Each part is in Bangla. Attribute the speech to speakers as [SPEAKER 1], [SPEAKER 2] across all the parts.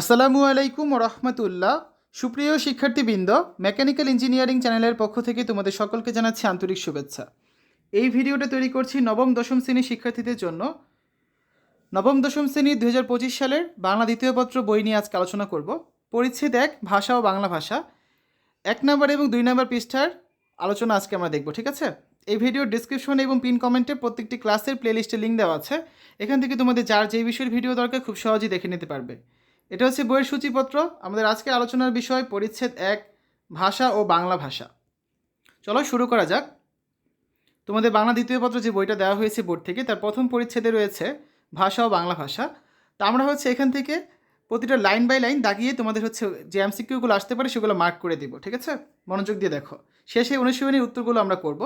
[SPEAKER 1] আসসালামু আলাইকুম রহমতুল্লাহ। সুপ্রিয় শিক্ষার্থীবৃন্দ, মেকানিক্যাল ইঞ্জিনিয়ারিং চ্যানেলের পক্ষ থেকে তোমাদের সকলকে জানাচ্ছি আন্তরিক শুভেচ্ছা। এই ভিডিওটা তৈরি করছি নবম, দশম শ্রেণির শিক্ষার্থীদের জন্য। নবম, দশম শ্রেণির দু হাজার পঁচিশ সালের বাংলা দ্বিতীয় পত্র বই নিয়ে আজকে আলোচনা করব। পরিচ্ছেদ এক, ভাষা ও বাংলা ভাষা। এক নম্বর এবং দুই নম্বর পৃষ্ঠার আলোচনা আজকে আমরা দেখব, ঠিক আছে? এই ভিডিওর ডিসক্রিপশন এবং পিন কমেন্টে প্রত্যেকটি ক্লাসের প্লেলিস্টে লিঙ্ক দেওয়া আছে। এখান থেকে তোমাদের যার যে বিষয়ের ভিডিও দরকার, খুব সহজেই দেখে নিতে পারবে। এটা হচ্ছে বইয়ের সূচিপত্র। আমাদের আজকে আলোচনার বিষয় পরিচ্ছেদ এক, ভাষা ও বাংলা ভাষা। চলো শুরু করা যাক। তোমাদের বাংলা দ্বিতীয় পত্র যে বইটা দেওয়া হয়েছে বোর্ড থেকে, তার প্রথম পরিচ্ছেদে রয়েছে ভাষা ও বাংলা ভাষা। তা আমরা হচ্ছে এখান থেকে প্রতিটা লাইন বাই লাইন দাগিয়ে তোমাদের হচ্ছে যে এমসিকিউগুলো আসতে পারে সেগুলো মার্ক করে দিব, ঠিক আছে? মনোযোগ দিয়ে দেখো। শেষে অনুশীলনীর উত্তরগুলো আমরা করব।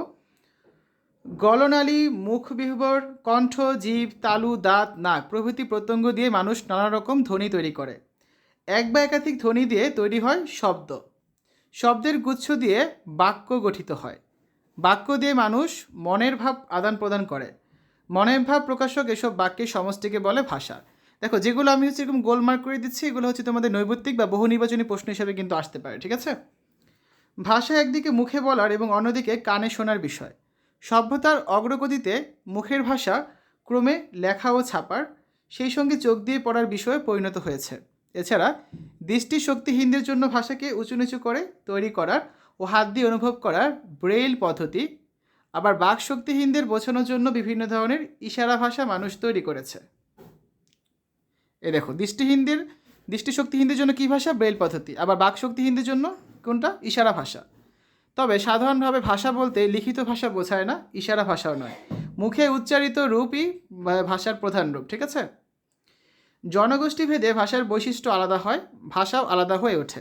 [SPEAKER 1] গলনালী, মুখ বিহবর, কণ্ঠ, জীব, তালু, দাঁত, নাক প্রভৃতি প্রত্যঙ্গ দিয়ে মানুষ নানা রকম ধ্বনি তৈরি করে। এক বা একাধিক ধ্বনি দিয়ে তৈরি হয় শব্দ। শব্দের গুচ্ছ দিয়ে বাক্য গঠিত হয়। বাক্য দিয়ে মানুষ মনের ভাব আদান প্রদান করে। মনের ভাব প্রকাশক এসব বাক্যের সমষ্টিকে বলে ভাষা। দেখো, যেগুলো আমি হচ্ছে এরকম গোলমার্ক করে দিচ্ছি, এগুলো হচ্ছে তোমাদের নৈবত্তিক বা বহু নির্বাচনী প্রশ্ন হিসাবে কিন্তু আসতে পারে, ঠিক আছে? ভাষা একদিকে মুখে বলার এবং অন্যদিকে কানে শোনার বিষয়। সভ্যতার অগ্রগতিতে মুখের ভাষা ক্রমে লেখা ও ছাপার, সেই সঙ্গে চোখ দিয়ে পড়ার বিষয়ে পরিণত হয়েছে। এছাড়া দৃষ্টি শক্তিহীনদের জন্য ভাষাকে উঁচু নিচু করে তৈরি করার ও হাত দিয়ে অনুভব করার ব্রেইল পদ্ধতি, আবার বাক শক্তিহীনদের বোঝানোর জন্য বিভিন্ন ধরনের ইশারা ভাষা মানুষ তৈরি করেছে। এ দেখো দৃষ্টিহীনদের দৃষ্টিশক্তিহীনদের জন্য কী ভাষা? ব্রেইল পদ্ধতি। আবার বাক শক্তিহীনদের জন্য কোনটা? ইশারা ভাষা। তবে সাধারণভাবে ভাষা বলতে লিখিত ভাষা বোঝায় না, ইশারা ভাষাও নয়। মুখে উচ্চারিত রূপই ভাষার প্রধান রূপ, ঠিক আছে? জনগোষ্ঠী ভেদে ভাষার বৈশিষ্ট্য আলাদা হয়, ভাষাও আলাদা হয়ে ওঠে।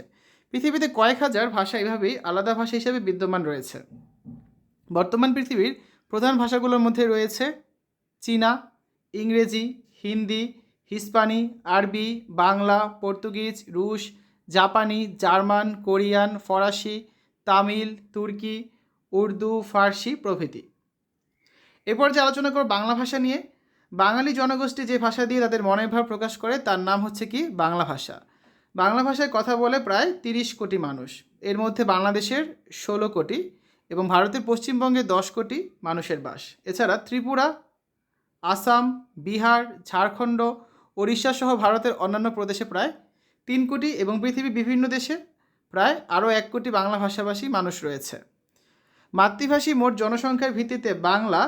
[SPEAKER 1] পৃথিবীতে কয়েক হাজার ভাষা এভাবেই আলাদা ভাষা হিসেবে বিদ্যমান রয়েছে। বর্তমান পৃথিবীর প্রধান ভাষাগুলোর মধ্যে রয়েছে চীনা, ইংরেজি, হিন্দি, হিস্পানি, আরবি, বাংলা, পর্তুগিজ, রুশ, জাপানি, জার্মান, কোরিয়ান, ফরাসি তামিল, তুর্কি, উর্দু, ফার্সি প্রভৃতি। এরপর যে আলোচনা করব বাংলা ভাষা নিয়ে। বাঙালি জনগোষ্ঠী যে ভাষা দিয়ে তাদের মনের ভাব প্রকাশ করে, তার নাম হচ্ছে কি? বাংলা ভাষা। বাংলা ভাষায় কথা বলে প্রায় তিরিশ কোটি মানুষ। এর মধ্যে বাংলাদেশের ষোলো কোটি এবং ভারতের পশ্চিমবঙ্গে দশ কোটি মানুষের বাস। এছাড়া ত্রিপুরা, আসাম, বিহার, ঝাড়খণ্ড, ওড়িশা সহ ভারতের অন্যান্য প্রদেশে প্রায় তিন কোটি এবং পৃথিবীর বিভিন্ন দেশে প্রায় আরও এক কোটি বাংলা ভাষাভাষী মানুষ রয়েছে। মাতৃভাষী মোট জনসংখ্যার ভিত্তিতে বাংলা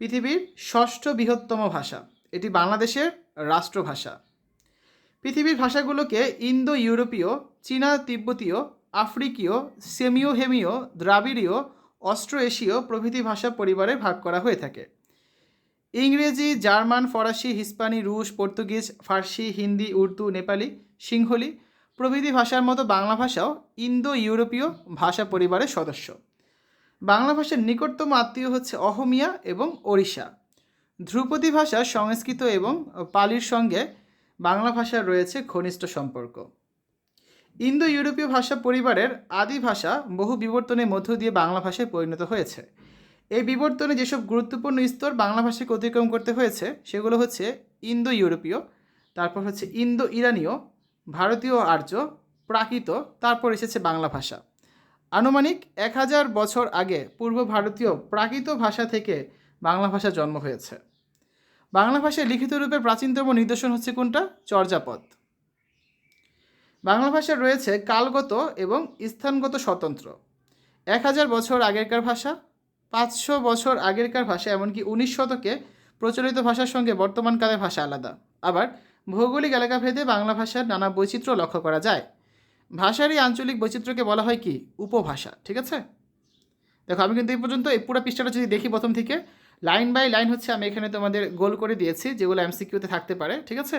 [SPEAKER 1] পৃথিবীর ষষ্ঠ বৃহত্তম ভাষা। এটি বাংলাদেশের রাষ্ট্রভাষা। পৃথিবীর ভাষাগুলোকে ইন্দো ইউরোপীয় চীনা তিব্বতীয় আফ্রিকীয় সেমিও হেমিও দ্রাবিড়ীয় অস্ট্রো এশীয় প্রভৃতি ভাষা পরিবারে ভাগ করা হয়ে থাকে। ইংরেজি, জার্মান, ফরাসি, হিস্পানি, রুশ, পর্তুগিজ, ফার্সি, হিন্দি, উর্দু, নেপালি, সিংহলি প্রভৃতি ভাষার মতো বাংলা ভাষাও ইন্দো ইউরোপীয় ভাষা পরিবারের সদস্য। বাংলা ভাষার নিকটতম আত্মীয় হচ্ছে অহমিয়া এবং ওড়িশা। ধ্রুপদী ভাষা সংস্কৃত এবং পালির সঙ্গে বাংলা ভাষার রয়েছে ঘনিষ্ঠ সম্পর্ক। ইন্দো ইউরোপীয় ভাষা পরিবারের আদি ভাষা বহু বিবর্তনের মধ্য দিয়ে বাংলা ভাষায় পরিণত হয়েছে। এই বিবর্তনে যেসব গুরুত্বপূর্ণ স্তর বাংলা ভাষাকে অতিক্রম করতে হয়েছে, সেগুলো হচ্ছে ইন্দো ইউরোপীয় তারপর হচ্ছে ইন্দো ইরানীয় ভারতীয় আর্য, প্রাকৃত, তারপর এসেছে বাংলা ভাষা। আনুমানিক এক হাজার বছর আগে পূর্ব ভারতীয় প্রাকৃত ভাষা থেকে বাংলা ভাষা জন্ম হয়েছে। বাংলা ভাষায় লিখিত রূপে প্রাচীনতম নিদর্শন হচ্ছে কোনটা? চর্যাপদ। বাংলা ভাষার রয়েছে কালগত এবং স্থানগত স্বতন্ত্র। এক হাজার বছর আগেরকার ভাষা, পাঁচশো বছর আগেরকার ভাষা, এমনকি উনিশ শতকে প্রচলিত ভাষার সঙ্গে বর্তমানকালের ভাষা আলাদা। আবার ভৌগোলিক এলাকা ভেদে বাংলা ভাষার নানা বৈচিত্র্য লক্ষ্য করা যায়। ভাষার এই আঞ্চলিক বৈচিত্র্যকে বলা হয় কি? উপভাষা, ঠিক আছে? দেখো, আমি কিন্তু এই পর্যন্ত এই পুরো পৃষ্ঠাটা যদি দেখি প্রথম থেকে, লাইন বাই লাইন হচ্ছে আমি এখানে তোমাদের গোল করে দিয়েছি, যেগুলো এমসিকিউতে থাকতে পারে, ঠিক আছে?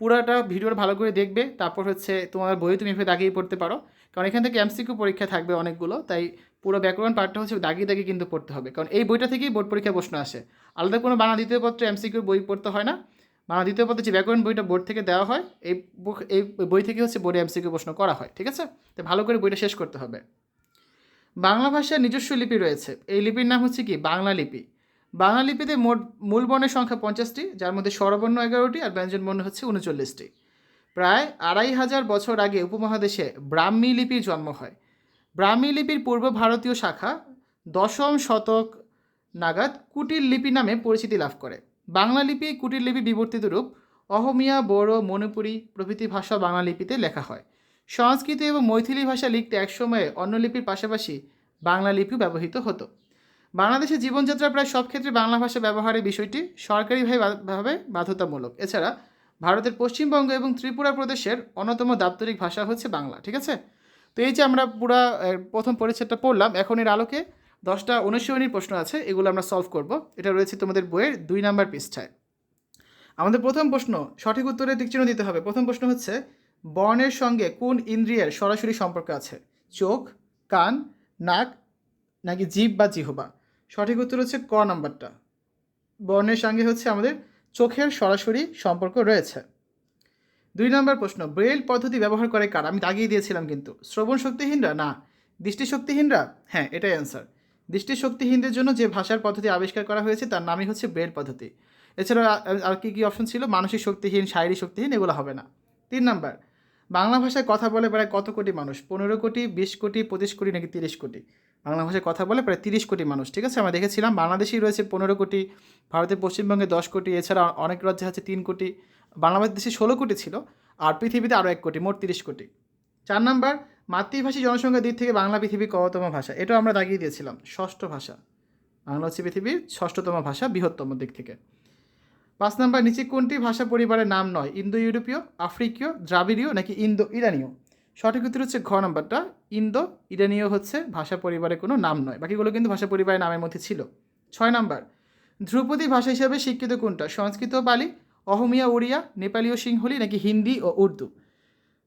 [SPEAKER 1] পুরোটা ভিডিওটা ভালো করে দেখবে, তারপর হচ্ছে তোমার বই তুমি এভাবে দাগিয়ে পড়তে পারো। কারণ এখান থেকে এমসিকিউ পরীক্ষা থাকবে অনেকগুলো, তাই পুরো ব্যাকরণ পার্টটা হচ্ছে দাগিয়ে দাগিয়ে কিন্তু পড়তে হবে। কারণ এই বইটা থেকেই বোর্ড পরীক্ষা প্রশ্ন আসে। আলাদা কোনো বাংলা দ্বিতীয় পত্রে এমসিকিউ বই পড়তে হয় না। বাংলা দ্বিতীয় পত্রে যে ব্যাকরণ বইটা বোর্ড থেকে দেওয়া হয়, এই এই বই থেকে হচ্ছে বোর্ডে এমসিকিউ প্রশ্ন করা হয়, ঠিক আছে? তো ভালো করে বইটা শেষ করতে হবে। বাংলা ভাষার নিজস্ব লিপি রয়েছে। এই লিপির নাম হচ্ছে কি? বাংলা লিপি। বাংলা লিপিতে মোট মূল বর্ণের সংখ্যা পঞ্চাশটি, যার মধ্যে স্বরবর্ণ এগারোটি আর ব্যঞ্জন বর্ণ হচ্ছে উনচল্লিশটি। প্রায় আড়াই হাজার বছর আগে উপমহাদেশে ব্রাহ্মী লিপির জন্ম হয়। ব্রাহ্মী লিপির পূর্ব ভারতীয় শাখা দশম শতক নাগাদ কুটির লিপি নামে পরিচিতি লাভ করে। বাংলা লিপি, কুটির লিপি বিবর্তিত রূপ। অহমিয়া, বড়ো, মণিপুরি প্রভৃতি ভাষা বাংলা লিপিতে লেখা হয়। সংস্কৃত এবং মৈথিলি ভাষা লিখতে একসময়ে অন্য লিপির পাশাপাশি বাংলা লিপিও ব্যবহৃত হতো। বাংলাদেশের জীবনযাত্রা প্রায় সব ক্ষেত্রে বাংলা ভাষা ব্যবহারের বিষয়টি সরকারিভাবে ভাবে বাধ্যতামূলক। এছাড়া ভারতের পশ্চিমবঙ্গ এবং ত্রিপুরা প্রদেশের অন্যতম দাপ্তরিক ভাষা হচ্ছে বাংলা, ঠিক আছে? তো এই যে আমরা পুরা প্রথম পরিচ্ছেদটা পড়লাম, এখন এর আলোকে দশটা অনুশীলনীর প্রশ্ন আছে, এগুলো আমরা সলভ করব। এটা রয়েছে তোমাদের বইয়ের দুই নাম্বার পৃষ্ঠায়। আমাদের প্রথম প্রশ্ন, সঠিক উত্তরের দিক চিহ্ন দিতে হবে। প্রথম প্রশ্ন হচ্ছে, বর্ণের সঙ্গে কোন ইন্দ্রিয়ের সরাসরি সম্পর্ক আছে? চোখ, কান, নাক, নাকি জীব বা জিহবা? সঠিক উত্তর হচ্ছে ক নাম্বারটা। বর্ণের সঙ্গে হচ্ছে আমাদের চোখের সরাসরি সম্পর্ক রয়েছে। দুই নম্বর প্রশ্ন ব্রেল পদ্ধতি ব্যবহার করে কারা? আমি দাগিয়ে দিয়েছিলাম কিন্তু। শ্রবণ শক্তিহীনরা না। দৃষ্টিশক্তিহীনরা? হ্যাঁ এটাই অ্যান্সার দৃষ্টিশক্তিহীনদের জন্য যে ভাষার পদ্ধতি আবিষ্কার করা হয়েছে, তার নামই হচ্ছে ব্রেল পদ্ধতি। এছাড়া আর- কী কী অপশন ছিল? মানসিক শক্তিহীন, শারীরিক শক্তিহীন, এগুলো হবে না। তিন নাম্বার, বাংলা ভাষায় কথা বলে প্রায় কত কোটি মানুষ? পনেরো কোটি, বিশ কোটি, পঁচিশ কোটি নাকি তিরিশ কোটি? বাংলা ভাষায় কথা বলে প্রায় তিরিশ কোটি মানুষ, ঠিক আছে? আমরা দেখেছিলাম বাংলাদেশেই রয়েছে পনেরো কোটি, ভারতের পশ্চিমবঙ্গে দশ কোটি, এছাড়া অনেক রাজ্যে আছে তিন কোটি, বাংলাদেশে ষোলো কোটি ছিল, আর পৃথিবীতে আরও এক কোটি, মোট তিরিশ কোটি। চার নাম্বার মাতৃভাষী জনসংখ্যার দিক থেকে বাংলা পৃথিবীর কততম ভাষা? এটাও আমরা দাগিয়ে দিয়েছিলাম। ষষ্ঠ ভাষা। বাংলা হচ্ছে পৃথিবীর ষষ্ঠতম ভাষা, বৃহত্তম দিক থেকে। পাঁচ নম্বর, নিচে কোনটি ভাষা পরিবারের নাম নয়? ইন্দো ইউরোপীয় আফ্রিকীয়, দ্রাবিড়ীয় নাকি ইন্দো ইরানীয় সঠিক উত্তর হচ্ছে ঘ নম্বরটা। ইন্দো ইরানীয় হচ্ছে ভাষা পরিবারের কোনো নাম নয়। বাকিগুলো কিন্তু ভাষা পরিবারের নামের মধ্যে ছিল। ছয় নম্বর, ধ্রুপদী ভাষা হিসেবে স্বীকৃত কোনটা? সংস্কৃত ও পালি অহমিয়া, ওড়িয়া, নেপালি ও সিংহলি নাকি হিন্দি ও উর্দু?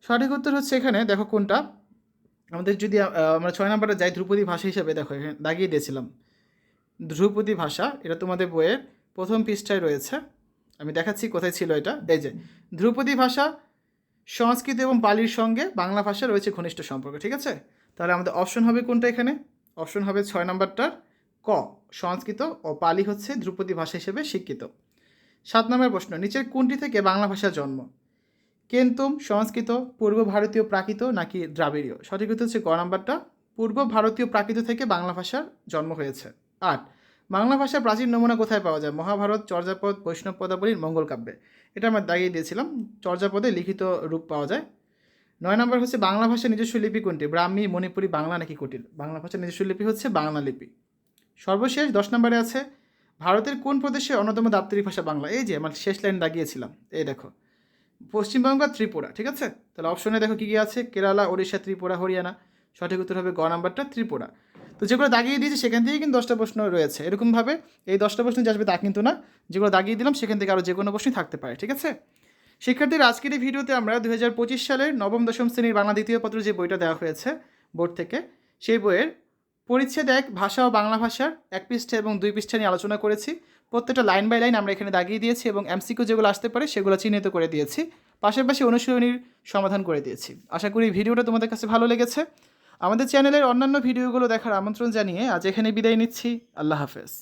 [SPEAKER 1] সঠিক উত্তর হচ্ছে এখানে। দেখো কোনটা? আমাদের যদি আমরা ছয় নম্বরে যাই, ধ্রুপদী ভাষা হিসেবে দেখো, এখানে দাগিয়ে দিয়েছিলাম। ধ্রুপদী ভাষা, এটা তোমাদের বইয়ের প্রথম পৃষ্ঠায় রয়েছে। আমি দেখাচ্ছি কোথায় ছিল এটা। এই যে, ধ্রুপদী ভাষা, সংস্কৃত এবং পালির সঙ্গে বাংলা ভাষা রয়েছে ঘনিষ্ঠ সম্পর্ক, ঠিক আছে? তাহলে আমাদের অপশন হবে কোনটা এখানে? অপশন হবে ছয় নম্বরটার ক, সংস্কৃত ও পালি হচ্ছে ধ্রুপদী ভাষা হিসেবে স্বীকৃত। সাত নম্বর প্রশ্ন, নিচের কোনটি থেকে বাংলা ভাষার জন্ম? কেন্তুম সংস্কৃত, পূর্ব ভারতীয় প্রাকৃত নাকি দ্রাবিড়ীয়? সঠিক উত্তর হচ্ছে ক নাম্বারটা। পূর্ব ভারতীয় প্রাকৃত থেকে বাংলা ভাষার জন্ম হয়েছে। আট, বাংলা ভাষার প্রাচীন নমুনা কোথায় পাওয়া যায়? মহাভারত, চর্যাপদ বৈষ্ণব পদাবলীর মঙ্গল কাব্যে। এটা আমরা দাগিয়ে দিয়েছিলাম, চর্যাপদে লিখিত রূপ পাওয়া যায়। নয় নম্বর হচ্ছে বাংলা ভাষার নিজস্ব লিপি কোনটি? ব্রাহ্মী, মণিপুরি, বাংলা নাকি কুটিল? বাংলা ভাষার নিজস্ব লিপি হচ্ছে বাংলা লিপি। সর্বশেষ দশ নম্বরে আছে, ভারতের কোন প্রদেশে অন্যতম দাপ্তরিক ভাষা বাংলা? এই যে, আমার শেষ লাইন দাগিয়েছিলাম। এই দেখো। পশ্চিমবঙ্গ আর ত্রিপুরা, ঠিক আছে? তাহলে অপশনে দেখো কী কী আছে? কেরালা, ওড়িশা, ত্রিপুরা, হরিয়ানা। সঠিক উত্তর হবে গ নাম্বারটা ত্রিপুরা। তো যেগুলো দাগিয়ে দিয়েছি, সেখান থেকেই কিন্তু দশটা প্রশ্ন রয়েছে। এরকমভাবে এই দশটা প্রশ্ন যে আসবে তা কিন্তু না। যেগুলো দাগিয়ে দিলাম, সেখান থেকে আরও যে কোনো প্রশ্নই থাকতে পারে, ঠিক আছে? শিক্ষার্থীর, আজকের এই ভিডিওতে আমরা দু সালের নবম দশম শ্রেণির বাংলা দ্বিতীয় পত্র যে বইটা দেওয়া হয়েছে বোর্ড থেকে, সেই বইয়ের পরিচ্ছেদ এক ভাষা ও বাংলা ভাষার এক পৃষ্ঠা এবং দুই পৃষ্ঠা নিয়ে আলোচনা করেছি। প্রত্যেকটা লাইন বাই লাইন আমরা এখানে দাগিয়ে দিয়েছি এবং এমসিকিউ যেগুলো আসতে পারে সেগুলো চিহ্নিত করে দিয়েছি। পাশাপাশি অনুশীলনীর সমাধান করে দিয়েছি। আশা করি ভিডিওটা তোমাদের কাছে ভালো লেগেছে। আমাদের চ্যানেলের অন্যান্য ভিডিওগুলো দেখার আমন্ত্রণ জানিয়ে আজ এখানে বিদায় নিচ্ছি। আল্লাহ হাফেজ।